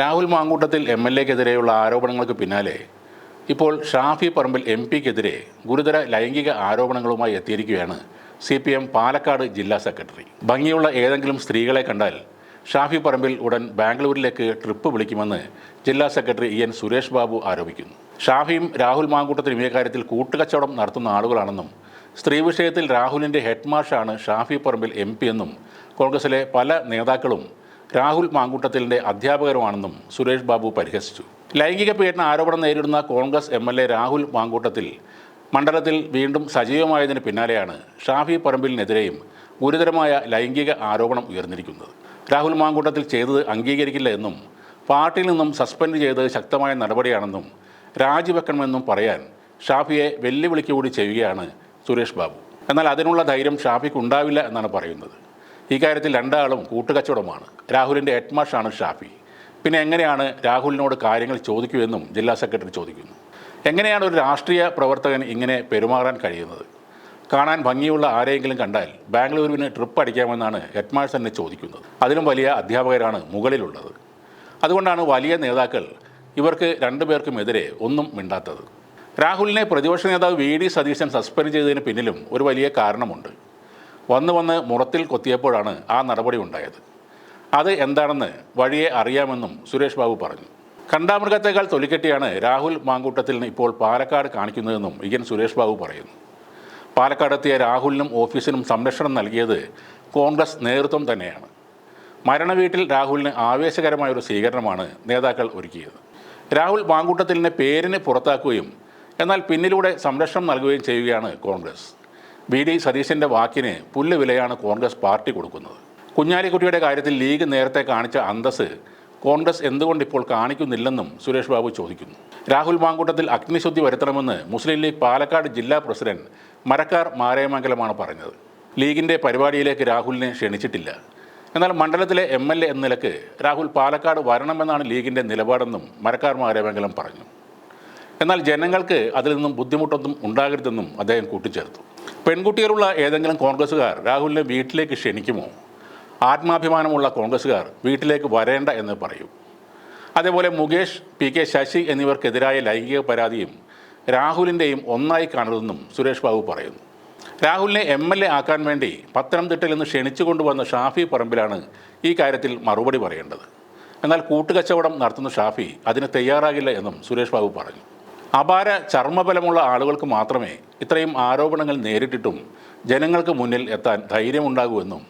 Rahul Mankoottathil M L എക്കെതിരെയുള്ള ആരോപണങ്ങൾക്ക് പിന്നാലെ ഇപ്പോൾ ഷാഫി പറമ്പിൽ എം പിക്കെതിരെ ഗുരുതര ലൈംഗിക ആരോപണങ്ങളുമായി എത്തിയിരിക്കുകയാണ് സി പി എം പാലക്കാട് ജില്ലാ സെക്രട്ടറി. ഭംഗിയുള്ള ഏതെങ്കിലും സ്ത്രീകളെ കണ്ടാൽ ഷാഫി പറമ്പിൽ ഉടൻ ബാംഗ്ലൂരിലേക്ക് ട്രിപ്പ് വിളിക്കുമെന്ന് ജില്ലാ secretary E N Suresh Babu ആരോപിക്കുന്നു. ഷാഫിയും രാഹുൽ മാങ്കൂട്ടത്തിനും ഈ കാര്യത്തിൽ കൂട്ടുകച്ചവടം നടത്തുന്ന ആളുകളാണെന്നും സ്ത്രീ വിഷയത്തിൽ രാഹുലിന്റെ ഹെഡ്മാഷാണ് ഷാഫി പറമ്പിൽ എം എന്നും കോൺഗ്രസിലെ പല നേതാക്കളും രാഹുൽ മാങ്കൂട്ടത്തിലിന്റെ അധ്യാപകരുമാണെന്നും സുരേഷ് ബാബു പരിഹസിച്ചു. ലൈംഗിക പീഡന ആരോപണം നേരിടുന്ന Congress M L A Rahul Mankoottathil മണ്ഡലത്തിൽ വീണ്ടും സജീവമായതിന് പിന്നാലെയാണ് ഷാഫി പറമ്പിലിനെതിരെയും ഗുരുതരമായ ലൈംഗിക ആരോപണം ഉയർന്നിരിക്കുന്നത്. രാഹുൽ മാങ്കൂട്ടത്തിൽ ചെയ്തത് അംഗീകരിക്കില്ല എന്നും പാർട്ടിയിൽ നിന്നും സസ്പെൻഡ് ചെയ്തത് ശക്തമായ നടപടിയാണെന്നും രാജിവെക്കണമെന്നും പറയാൻ ഷാഫിയെ വെല്ലുവിളിക്കുകൂടി ചെയ്യുകയാണ് സുരേഷ് ബാബു. എന്നാൽ അതിനുള്ള ധൈര്യം ഷാഫിക്ക് ഉണ്ടാവില്ല എന്നാണ് പറയുന്നത്. ഇക്കാര്യത്തിൽ രണ്ടാളും കൂട്ടുകച്ചവടമാണ്. രാഹുലിന്റെ ഹെഡ്മാഷാണ് ഷാഫി. പിന്നെ എങ്ങനെയാണ് രാഹുലിനോട് കാര്യങ്ങൾ ചോദിക്കുമെന്നും ജില്ലാ സെക്രട്ടറി ചോദിക്കുന്നു. എങ്ങനെയാണ് ഒരു രാഷ്ട്രീയ പ്രവർത്തകൻ ഇങ്ങനെ പെരുമാറാൻ കഴിയുന്നത്? കാണാൻ ഭംഗിയുള്ള ആരെയെങ്കിലും കണ്ടാൽ ബാംഗ്ലൂരുവിന് ട്രിപ്പ് അടിക്കാമെന്നാണ് ഹെഡ്മാഷ് തന്നെ ചോദിക്കുന്നത്. അതിലും വലിയ അധ്യാപകരാണ് മുകളിലുള്ളത്. അതുകൊണ്ടാണ് വലിയ നേതാക്കൾ ഇവർക്ക് രണ്ടുപേർക്കുമെതിരെ ഒന്നും മിണ്ടാത്തത്. രാഹുലിനെ പ്രതിപക്ഷ നേതാവ് വി ഡി സതീശൻ സസ്പെൻഡ് ചെയ്തതിന് പിന്നിലും ഒരു വലിയ കാരണമുണ്ട്. വന്ന് വന്ന് മുറത്തിൽ കൊത്തിയപ്പോഴാണ് ആ നടപടി ഉണ്ടായത്. അത് എന്താണെന്ന് വഴിയെ അറിയാമെന്നും സുരേഷ് ബാബു പറഞ്ഞു. കണ്ടാമൃഗത്തേക്കാൾ തൊലിക്കെട്ടിയാണ് രാഹുൽ മാങ്കൂട്ടത്തിൽ ഇപ്പോൾ പാലക്കാട് കാണിക്കുന്നതെന്നും ഇ സുരേഷ് ബാബു പറയുന്നു. പാലക്കാടെത്തിയ രാഹുലിനും ഓഫീസിനും സംരക്ഷണം നൽകിയത് കോൺഗ്രസ് നേതൃത്വം തന്നെയാണ്. മരണവീട്ടിൽ രാഹുലിന് ആവേശകരമായ ഒരു സ്വീകരണമാണ് നേതാക്കൾ ഒരുക്കിയത്. രാഹുൽ മാങ്കൂട്ടത്തിലിനെ പേരിന് പുറത്താക്കുകയും എന്നാൽ പിന്നിലൂടെ സംരക്ഷണം നൽകുകയും ചെയ്യുകയാണ് കോൺഗ്രസ്. വി ഡി സതീശന്റെ വാക്കിന് പുല്ല് വിലയാണ് കോൺഗ്രസ് പാർട്ടി കൊടുക്കുന്നത്. കുഞ്ഞാലിക്കുട്ടിയുടെ കാര്യത്തിൽ ലീഗ് നേരത്തെ കാണിച്ച അന്തസ് കോൺഗ്രസ് എന്തുകൊണ്ട് ഇപ്പോൾ കാണിക്കുന്നില്ലെന്നും സുരേഷ് ബാബു ചോദിക്കുന്നു. രാഹുൽ മാങ്കൂട്ടത്തിൽ അഗ്നിശുദ്ധി വരുത്തണമെന്ന് മുസ്ലിം ലീഗ് പാലക്കാട് ജില്ലാ പ്രസിഡന്റ് മരക്കാർ മാരയമംഗലമാണ് പറഞ്ഞത്. ലീഗിന്റെ പരിപാടിയിലേക്ക് രാഹുലിനെ ക്ഷണിച്ചിട്ടില്ല. എന്നാൽ മണ്ഡലത്തിലെ എം എൽ എ എന്ന നിലയ്ക്ക് രാഹുൽ പാലക്കാട് വരണമെന്നാണ് ലീഗിന്റെ നിലപാടെന്നും മരക്കാർ മാരയമംഗലം പറഞ്ഞു. എന്നാൽ ജനങ്ങൾക്ക് അതിൽ നിന്നും ബുദ്ധിമുട്ടൊന്നും ഉണ്ടാകരുതെന്നും അദ്ദേഹം കൂട്ടിച്ചേർത്തു. പെൺകുട്ടികളുള്ള ഏതെങ്കിലും കോൺഗ്രസ്സുകാർ രാഹുലിനെ വീട്ടിലേക്ക് ക്ഷണിക്കുമോ? ആത്മാഭിമാനമുള്ള കോൺഗ്രസ്സുകാർ വീട്ടിലേക്ക് വരേണ്ട എന്ന് പറയും. അതേപോലെ മുകേഷ് പി കെ ശശി എന്നിവർക്കെതിരായ ലൈംഗിക പരാതിയും രാഹുലിന്റെയും ഒന്നായി കാണരുതെന്നും സുരേഷ് ബാബു പറയുന്നു. രാഹുലിനെ എം എൽ എ ആക്കാൻ വേണ്ടി പത്തനംതിട്ടയിൽ നിന്ന് ക്ഷണിച്ചു കൊണ്ടുവന്ന ഷാഫി പറമ്പിലാണ് ഈ കാര്യത്തിൽ മറുപടി പറയേണ്ടത്. എന്നാൽ കൂട്ടുകച്ചവടം നടത്തുന്ന ഷാഫി അതിന് തയ്യാറാകില്ല എന്നും സുരേഷ് ബാബു പറഞ്ഞു. അപാര ചർമ്മബലമുള്ള ആളുകൾക്ക് മാത്രമേ ഇത്രയും ആരോപണങ്ങൾ നേരിട്ടിട്ടും ജനങ്ങൾക്ക് മുന്നിൽ എത്താൻ ധൈര്യമുണ്ടാകുമെന്നും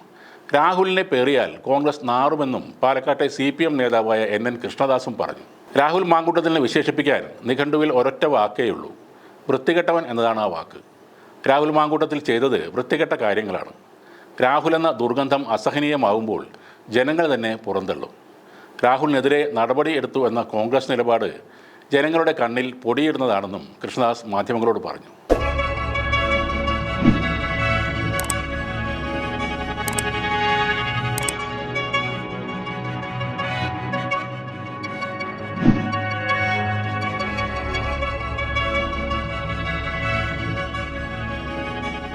രാഹുലിനെ പേറിയാൽ കോൺഗ്രസ് നാറുമെന്നും പാലക്കാട്ടെ സി പി എം നേതാവായ എൻ എൻ കൃഷ്ണദാസും പറഞ്ഞു. രാഹുൽ മാങ്കൂട്ടത്തിനെ വിശേഷിപ്പിക്കാൻ നിഘണ്ടുവിൽ ഒരൊറ്റ വാക്കേ ഉള്ളൂ. വൃത്തികെട്ടവൻ എന്നതാണ് ആ വാക്ക്. രാഹുൽ മാങ്കൂട്ടത്തിൽ ചെയ്തത് വൃത്തികെട്ട കാര്യങ്ങളാണ്. രാഹുൽ എന്ന ദുർഗന്ധം അസഹനീയമാവുമ്പോൾ ജനങ്ങൾ തന്നെ പുറന്തള്ളും. രാഹുലിനെതിരെ നടപടി എടുത്തു എന്ന കോൺഗ്രസ് നിലപാട് ജനങ്ങളുടെ കണ്ണിൽ പൊടിയിടുന്നതാണെന്നും കൃഷ്ണദാസ് മാധ്യമങ്ങളോട് പറഞ്ഞു.